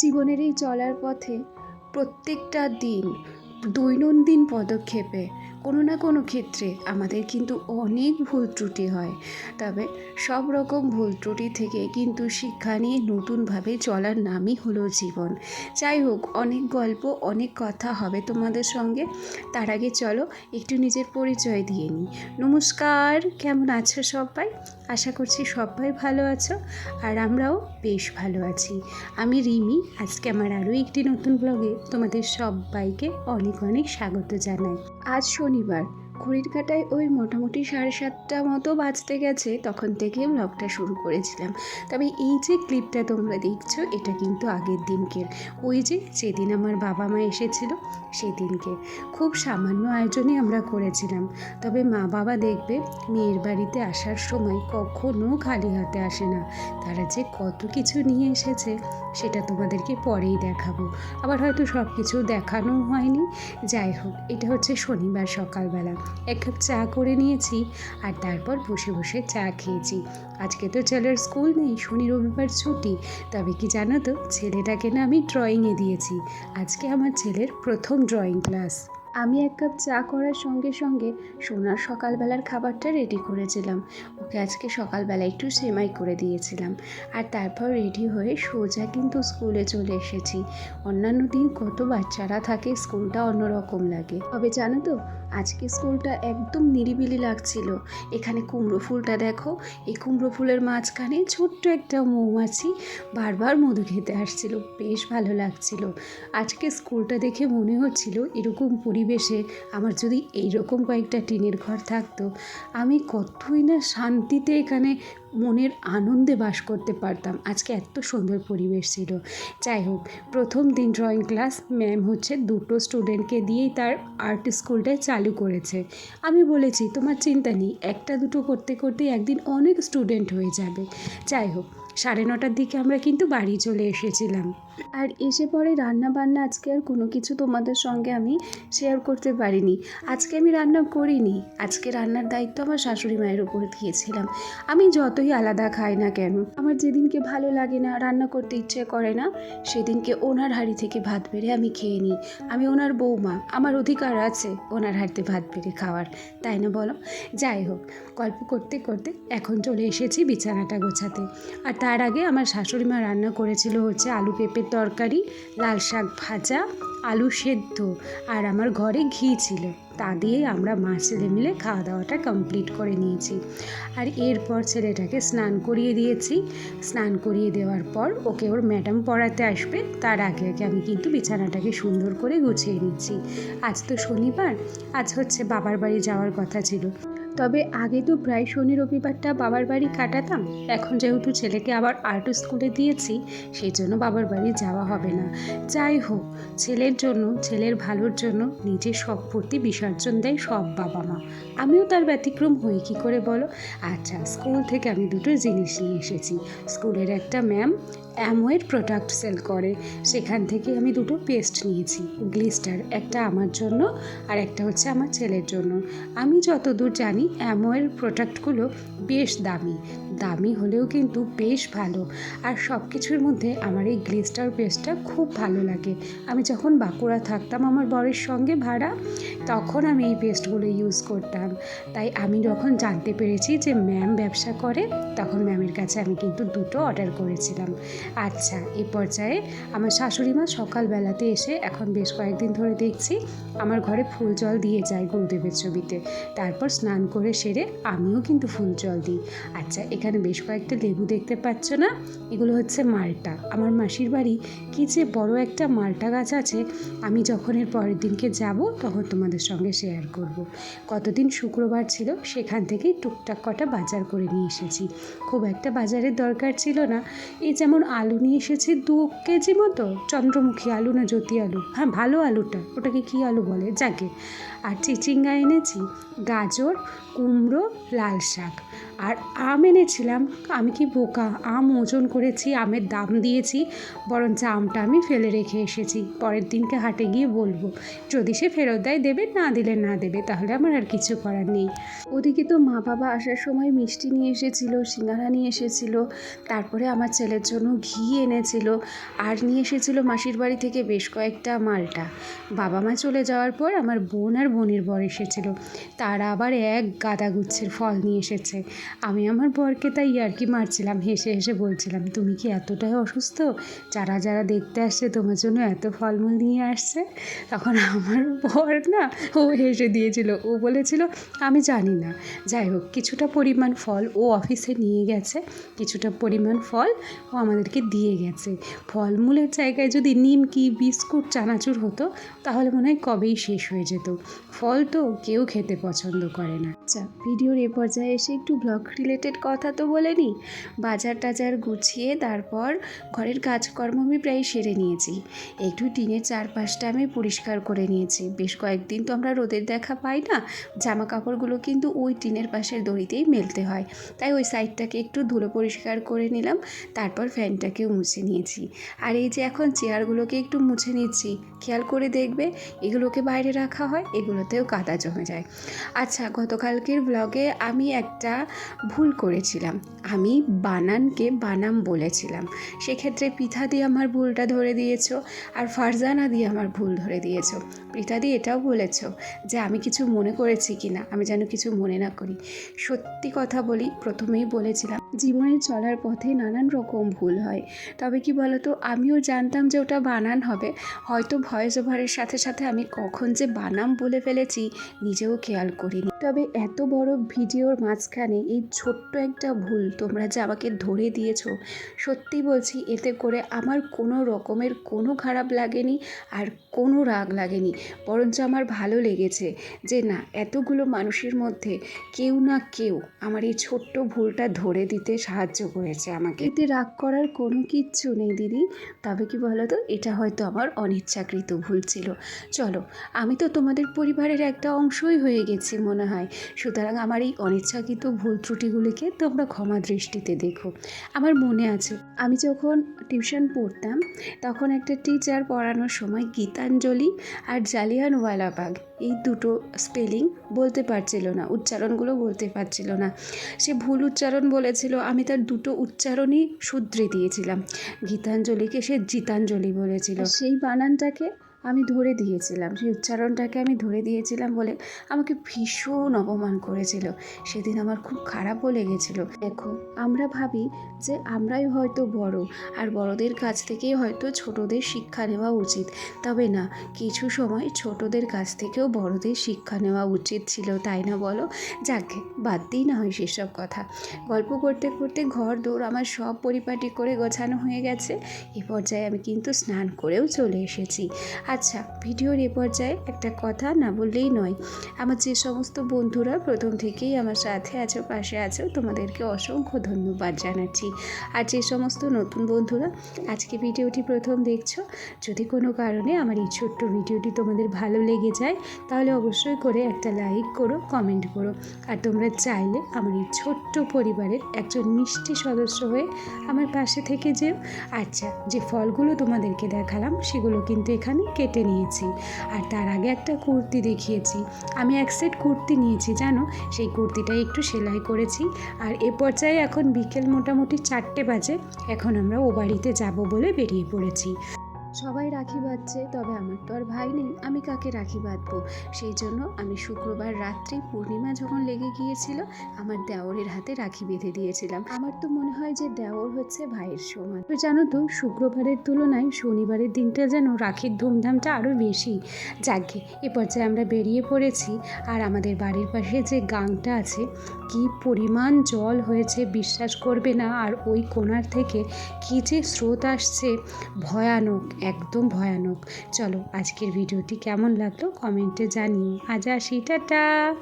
জীবনের এই চলার পথে প্রত্যেকটা দিন দৈনন্দিন পদক্ষেপে কোনো না কোনো ক্ষেত্রে আমাদের কিন্তু অনেক ভুল ত্রুটি হয়। তবে সব রকম ভুল ত্রুটি থেকে কিন্তু শিক্ষা নিয়ে নতুনভাবে চলার নামই হলো জীবন। যাই হোক, অনেক গল্প, অনেক কথা হবে তোমাদের সঙ্গে। তার আগে চলো, একটু নিজের পরিচয় দিয়ে নিই। নমস্কার, কেমন আছো সবাই? আশা করছি সবাই ভালো আছো, আর আমরাও বেশ ভালো আছি। আমি রিমি, আজকে আমার আরও একটি নতুন ব্লগে তোমাদের সবাইকে অনেক অনেক স্বাগত জানাই। আজ শনিবার। ঘড়ির কাটায় ওই মোটামুটি সাড়ে সাতটা মতো বাজতে গেছে, তখন থেকে ব্লগটা শুরু করেছিলাম। তবে এই যে ক্লিপটা তোমরা দেখছ, এটা কিন্তু আগের দিনকের। ওই যে যেদিন আমার বাবা মা এসেছিল, সেদিনকে। খুব সামান্য আয়োজনই আমরা করেছিলাম। তবে মা বাবা দেখবে, মেয়ের বাড়িতে আসার সময় কখনো খালি হাতে আসে না। তারা যে কত কিছু নিয়ে এসেছে, সেটা তোমাদেরকে পরেই দেখাবো। আবার হয়তো সব কিছু দেখানো হয়নি। যাই হোক, এটা হচ্ছে শনিবার সকালবেলা। এক কাপ চা করে নিয়েছি আর তারপর বসে বসে চা খেয়েছি। আজকে তো ছেলের স্কুল নেই, শনি রবিবার ছুটি। তবে কি জানো তো, ছেলেটাকে না আমি ড্রয়িংয়ে দিয়েছি। আজকে আমার ছেলের প্রথম ড্রয়িং ক্লাস আমি এক কাপ চা করার সঙ্গে সঙ্গে সোনার সকালবেলার খাবারটা রেডি করেছিলাম। ওকে আজকে সকালবেলা একটু সেমাই করে দিয়েছিলাম। আর তারপর রেডি হয়ে সোজা কিন্তু স্কুলে চলে এসেছি। অন্যান্য দিন কত বাচ্চারা থাকে স্কুলটা অন্যরকম লাগে। তবে জানো তো, আজকে স্কুলটা একদম নিরিবিলি লাগছিল। এখানে কুমড়ো ফুলটা দেখো, এই কুমড়ো ফুলের মাঝখানে ছোট্ট একটা মৌমাছি বারবার মধু খেতে আসছিল। বেশ ভালো লাগছিল। আজকে স্কুলটা দেখে মনে হচ্ছিল এরকম পরিবেশে আমার যদি এইরকম কয়েকটা টিনের ঘর থাকতো আমি কতই না শান্তিতে এখানে মনের আনন্দে বাস করতে পারতাম। আজকে এত সুন্দর পরিবেশ ছিল। যাই হোক, প্রথম দিন ড্রয়িং ক্লাস ম্যাম হচ্ছে দুটো স্টুডেন্টকে দিয়েই তার আর্ট স্কুলটা চালু করেছে। আমি বলেছি, তোমার চিন্তা নেই, একটা দুটো করতে করতে একদিন অনেক স্টুডেন্ট হয়ে যাবে। যাই হোক, সাড়ে নটার দিকে আমরা কিন্তু বাড়ি চলে এসেছিলাম। আর এসে পরে রান্না বান্না আজকে আর কোনো কিছু তোমাদের সঙ্গে আমি শেয়ার করতে পারিনি। আজকে আমি রান্না করিনি। আজকে রান্নার দায়িত্ব আমার শাশুড়ি মায়ের উপর দিয়েছিলাম। আমি যতই আলাদা খাই না কেন? আমার যেদিনকে ভালো লাগে না, রান্না করতে ইচ্ছে করে না, সেদিনকে ওনার হাঁড়ি থেকে ভাত বেড়ে আমি খেয়ে নিই। আমি ওনার বৌমা, আমার অধিকার আছে ওনার হাঁড়িতে ভাত বেড়ে খাওয়ার। তাই না বলো? যাই হোক, গল্প করতে করতে এখন চলে এসেছি বিছানাটা গোছাতে। আর তার আগে আমার শাশুড়ি মা রান্না করেছিল হচ্ছে আলু পেঁপের তরকারি, লাল শাক ভাজা, আলু সেদ্ধ, আর আমার ঘরে ঘি ছিল। তা দিয়ে আমরা মা ছেলে মিলে খাওয়া দাওয়াটা কমপ্লিট করে নিয়েছি। আর এরপর ছেলেটাকে স্নান করিয়ে দিয়েছি। স্নান করিয়ে দেওয়ার পর ওকে ওর ম্যাডাম পড়াতে আসবে। তার আগে আগে আমি কিন্তু বিছানাটাকে সুন্দর করে গুছিয়ে নিচ্ছি। আজ তো শনিবার, আজ হচ্ছে বাবার বাড়ি যাওয়ার কথা ছিল। তবে আগে তো প্রায় শনি রবিবারটা বাবার বাড়ি কাটাতাম। এখন যেহেতু ছেলেকে আবার আর্ট স্কুলে দিয়েছি, সেই জন্য বাবার বাড়ি যাওয়া হবে না। যাই হোক, ছেলের জন্য, ছেলের ভালোর জন্য নিজের সম্পত্তি বিসর্জন দেয় সব বাবা মা। আমিও তার ব্যতিক্রম হই, কী করে বলো? আচ্ছা স্কুল থেকে আমি দুটো জিনিস নিয়ে এসেছি। স্কুলের একটা ম্যাম অ্যামোয়ের প্রোডাক্ট সেল করে। সেখান থেকে আমি দুটো পেস্ট নিয়েছি গ্লিস্টার একটা আমার জন্য আর একটা হচ্ছে আমার ছেলের জন্য। আমি যতদূর জানি অ্যামোয়ের প্রোডাক্টগুলো বেশ দামি। দামি হলেও কিন্তু বেশ ভালো। আর সব কিছুর মধ্যে আমার এই গ্লিস্টার পেস্টটা খুব ভালো লাগে। আমি যখন বাঁকুড়া থাকতাম আমার বরের সঙ্গে ভাড়া, তখন আমি এই পেস্টগুলো ইউজ করতাম। তাই আমি যখন জানতে পেরেছি যে ম্যাম ব্যবসা করে, তখন ম্যামের কাছে আমি কিন্তু দুটো অর্ডার করেছিলাম। আচ্ছা এ পর্যায়ে আমার শাশুড়ি মা সকালবেলাতে এসে এখন বেশ কয়েকদিন ধরে দেখছি, আমার ঘরে ফুল জল দিয়ে যায় গুরুদেবের ছবিতে। তারপর স্নান করে সেরে আমিও কিন্তু ফুল জল দিই। আচ্ছা এখানে বেশ কয়েকটা লেবু দেখতে পাচ্ছ না? এগুলো হচ্ছে মালটা। আমার মাসির বাড়ি কী যে বড় একটা মালটা গাছ আছে, আমি যখন এর পরের দিনকে যাব, তখন তোমাদের সঙ্গে শেয়ার করব। কতদিন শুক্রবার ছিল, সেখান থেকেই টুকটাক কটা বাজার করে নিয়ে এসেছি। খুব একটা বাজারের দরকার ছিল না। এই যেমন আলু নিয়ে এসেছি দু কেজি মতো, চন্দ্রমুখী আলু না জ্যোতি আলু? হ্যাঁ ভালো আলুটা, ওটাকে কী আলু বলে? যাকে। আর চিচিঙ্গা এনেছি, গাজর, কুমড়ো, লাল শাক। আর আম এনেছি করছিলাম। আমি কি বোকা? আম ওজন করেছি, আমের দাম দিয়েছি, বরঞ্চ আমটা আমি ফেলে রেখে এসেছি। পরের দিনকে হাটে গিয়ে বলব, যদি সে ফেরত দেয় দেবে, না দিলে না দেবে, তাহলে আমার আর কিছু করার নেই। ওদিকে তো মা বাবা আসার সময় মিষ্টি নিয়ে এসেছিল, সিঙ্গারা নিয়ে এসেছিল, তারপরে আমার ছেলের জন্য ঘি এনেছিল, আর নিয়ে এসেছিল মাসির বাড়ি থেকে বেশ কয়েকটা মালটা। বাবা মা চলে যাওয়ার পর আমার বোন আর বোনের বর এসেছিল। তারা আবার এক গাদা গুচ্ছের ফল নিয়ে এসেছে। আমি আমার বরকে তাই আর কি মারছিলাম, হেসে হেসে বলছিলাম, তুমি কি এতটাই অসুস্থ? যারা যারা দেখতে আসছে তোমার জন্য এত ফলমূল নিয়ে আসছে? তখন আমার বর না ও হেসে দিয়েছিল, ও বলেছিল, আমি জানি না। যাই হোক, কিছুটা পরিমাণ ফল ও অফিসে নিয়ে গেছে, কিছুটা পরিমাণ ফল ও আমাদেরকে দিয়ে গেছে। ফলমূলের জায়গায় যদি নিমকি, বিস্কুট, চানাচুর হতো, তাহলে মনে হয় কবেই শেষ হয়ে যেত। ফল তো কেউ খেতে পছন্দ করে না। আচ্ছা ভিডিওর এ পর্যায়ে এসে একটু ব্লগ রিলেটেড কথা তো বলে নিই বাজার টাজার গুছিয়ে তারপর ঘরের কাজকর্ম আমি প্রায় সেরে নিয়েছি। একটু টিনের চারপাশটা আমি পরিষ্কার করে নিয়েছি। বেশ কয়েকদিন তো আমরা রোদের দেখা পাই না জামা কাপড়গুলো কিন্তু ওই টিনের পাশের দড়িতেই মেলতে হয়। তাই ওই সাইডটাকে একটু ধুলো পরিষ্কার করে নিলাম, তারপর ফ্যানটাকেও মুছে নিয়েছি। আর এই যে এখন চেয়ারগুলোকে একটু মুছে নিচ্ছি, খেয়াল করে দেখবে, এগুলোকে বাইরে রাখা হয়, এগুলোতেও কাদা জমে যায়। আচ্ছা গতকালকের ব্লগে আমি একটা ভুল করেছিলাম আমি বানানকে বানাম বলেছিলাম। সেক্ষেত্রে পিঠা দিয়ে আমার ভুলটা ধরে দিয়েছ আর ফারজানা দিয়ে আমার ভুল ধরে দিয়েছ। দিয়ে এটাও বলেছ যে আমি কিছু মনে করেছি কি না, আমি যেন কিছু মনে না করি। সত্যি কথা বলি, প্রথমেই বলেছিলাম, জীবনে চলার পথে নানান রকম ভুল হয়। তবে কি বলতো, আমিও জানতাম যে ওটা বানান হবে। হয়তো ভয়েস ওভারের সাথে সাথে আমি কখন যে বানাম বলে ফেলেছি, নিজেও খেয়াল করিনি। তবে এত বড় ভিডিওর মাঝখানে এই ছোট্ট একটা ভুল। তোমরা যে আমাকে ধরে দিয়েছ, সত্যি বলছি, এতে করে আমার কোনো রকমের কোনো খারাপ লাগেনি আর কোনো রাগ লাগেনি। বরঞ্চ আমার ভালো লেগেছে যে না, এতগুলো মানুষের মধ্যে কেউ না কেউ আমার এই ছোট্ট ভুলটা ধরে দিতে সাহায্য করেছে আমাকে। এতে রাগ করার কোনো কিচ্ছু নেই দিদি। তবে কি বলো তো এটা হয়তো আমার অনিচ্ছাকৃত ভুল ছিল। চলো, আমি তো তোমাদের পরিবারের একটা অংশই হয়ে গেছি মনে হয়। সুতরাং আমার এই অনিচ্ছাকৃত ভুল ত্রুটিগুলিকে তোমরা ক্ষমা দৃষ্টিতে দেখো। আমার মনে আছে, আমি যখন টিউশন পড়তাম, তখন একটা টিচার পড়ানোর সময় গীতাঞ্জলি আর জালিয়ানওয়ালাবাগ এই দুটো স্পেলিং বলতে পারছিল না, উচ্চারণগুলো বলতে পারছিল না। সে ভুল উচ্চারণ বলেছিল, আমি তার দুটো উচ্চারণই শুধরে দিয়েছিলাম। গীতাঞ্জলিকে সে জিতাঞ্জলি বলেছিল। সেই বানানটাকে আমি ধরে দিয়েছিলাম, সেই উচ্চারণটাকে আমি ধরে দিয়েছিলাম বলে আমাকে ভীষণ অপমান করেছিল। সেদিন আমার খুব খারাপও লেগেছিল দেখো, আমরা ভাবি যে আমরাই হয়তো বড়, আর বড়দের কাছ থেকেই হয়তো ছোটদের শিক্ষা নেওয়া উচিত। তবে না, কিছু সময় ছোটদের কাছ থেকেও বড়দের শিক্ষা নেওয়া উচিত ছিল, তাই না বলো? যাকে, বাদ দিই না হয় সেসব কথা। গল্প করতে করতে ঘর দৌড় আমার সব পরিপাটি করে গোছানো হয়ে গেছে। এ পর্যায়ে আমি কিন্তু স্নান করেও চলে এসেছি। আচ্ছা ভিডিওর এ পর্যায়ে একটা কথা না বললেই নয়। আমার যে সমস্ত বন্ধুরা প্রথম থেকেই আমার সাথে আছো, পাশে আছো, তোমাদেরকে অসংখ্য ধন্যবাদ জানাচ্ছি। আর যে সমস্ত নতুন বন্ধুরা আজকে ভিডিওটি প্রথম দেখছ, যদি কোনো কারণে আমার এই ছোট্ট ভিডিওটি তোমাদের ভালো লেগে যায়, তাহলে অবশ্যই করে একটা লাইক করো, কমেন্ট করো। আর তোমরা চাইলে আমার এই ছোট্ট পরিবারের একজন মিষ্টি সদস্য হয়ে আমার পাশে থেকে যেও। আচ্ছা যে ফলগুলো তোমাদেরকে দেখালাম, সেগুলো কিন্তু এখানে কেটে নিয়েছি। আর তার আগে একটা কুর্তি দেখিয়েছি। আমি এক সেট কুর্তি নিয়েছি, জানো? সেই কুর্তিটাই একটু সেলাই করেছি। আর এ পর্যায়ে এখন বিকেল মোটামুটি চারটে বাজে। এখন আমরা ও বাড়িতে যাব বলে বেরিয়ে পড়েছি। সবাই রাখি বাঁধছে, তবে আমার তো আর ভাই নেই, আমি কাকে রাখি বাঁধবো? সেই জন্য আমি শুক্রবার রাত্রি পূর্ণিমা যখন লেগে গিয়েছিল, আমার দেওরের হাতে রাখি বেঁধে দিয়েছিলাম। আমার তো মনে হয় যে দেওর হচ্ছে ভাইয়ের সমান। তো জানো তো, শুক্রবারের তুলনায় শনিবারের দিনটা যেন রাখির ধুমধামটা আরও বেশি। যাকে এ পর্যায়ে আমরা বেরিয়ে পড়েছি, আর আমাদের বাড়ির পাশে যে গাংটা আছে, কি পরিমাণ জল হয়েছে বিশ্বাস করবে না, আর ওই কোণার থেকে কী যে স্রোত আসছে, ভয়ানক। একদম ভয়ানক। চলো আজকের ভিডিওটি কেমন লাগল কমেন্টে জানিও। আজ আসি টাটা!